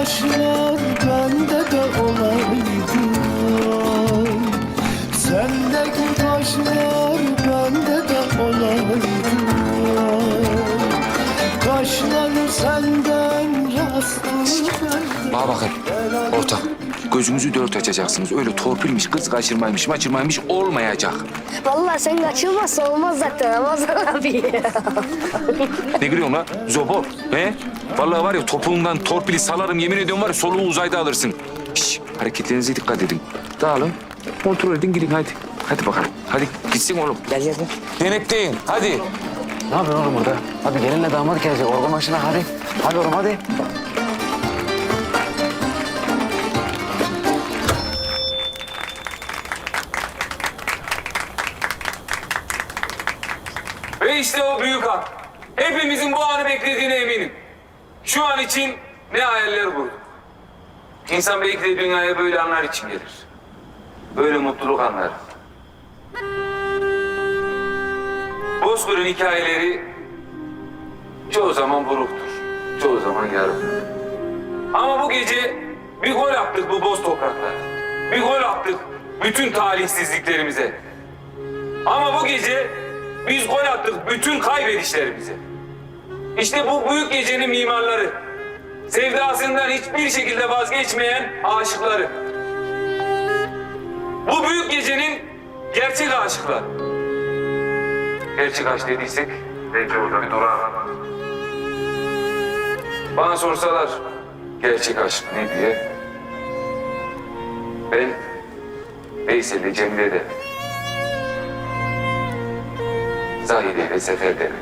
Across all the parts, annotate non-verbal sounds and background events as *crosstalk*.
kaşlar bende de olaydı ay. Sendeki kaşlar bende de olaydı ay. Kaşlar senden rastlı Bana bakın ortak. Gözünüzü dört açacaksınız. Öyle torpilmiş, kız kaçırmaymış, maçırmaymış olmayacak. Vallahi sen kaçılmazsa olmaz zaten Ramazan *laughs* abi. Ne gülüyorsun lan? Zobo. He? Vallahi var ya topuğundan torpili salarım yemin ediyorum var ya soluğu uzayda alırsın. Şş, hareketlerinize dikkat edin. Dağılın. Kontrol edin gidin hadi. Hadi bakalım. Hadi gitsin oğlum. Gel gel gel. Denetleyin hadi. Ne yapıyorsun oğlum burada? Hadi gelinle damat gelecek. Organ başına hadi. Hadi oğlum hadi. Ve işte o büyük an. Hepimizin bu anı beklediğine eminim. Şu an için ne hayaller kurdum. İnsan belki de dünyaya böyle anlar için gelir. Böyle mutluluk anlar. Bozkır'ın hikayeleri çoğu zaman buruktur. Çoğu zaman yarım. Ama bu gece bir gol attık bu boz topraklara. Bir gol attık bütün talihsizliklerimize. Ama bu gece biz gol attık bütün kaybedişlerimize. İşte bu büyük gecenin mimarları. Sevdasından hiçbir şekilde vazgeçmeyen aşıkları. Bu büyük gecenin gerçek aşıkları. Gerçek aşk dediysek belki orada bir durar. Bana sorsalar gerçek aşk ne diye. Ben Veysel'le Cemile de Zahide ve Sefer derim.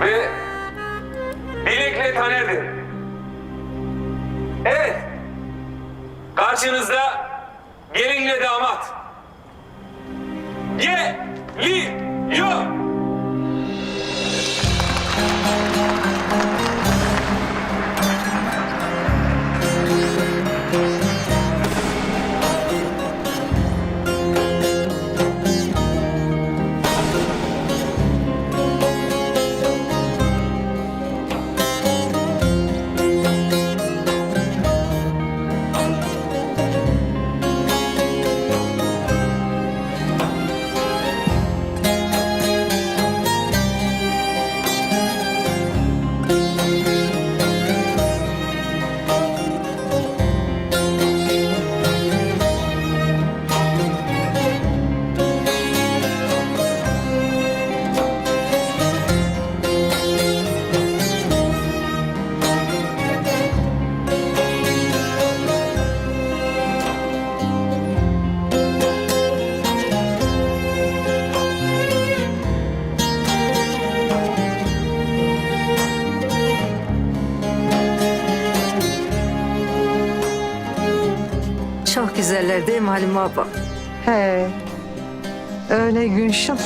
Ve Dilek'le Taner derim. Evet. Karşınızda gelinle damat. Geliyor. güzeller değil mi Halime abla? He. Öyle Günşin.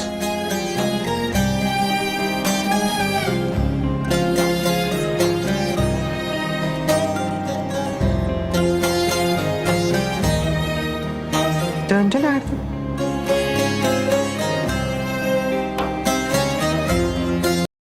Döndüler mi?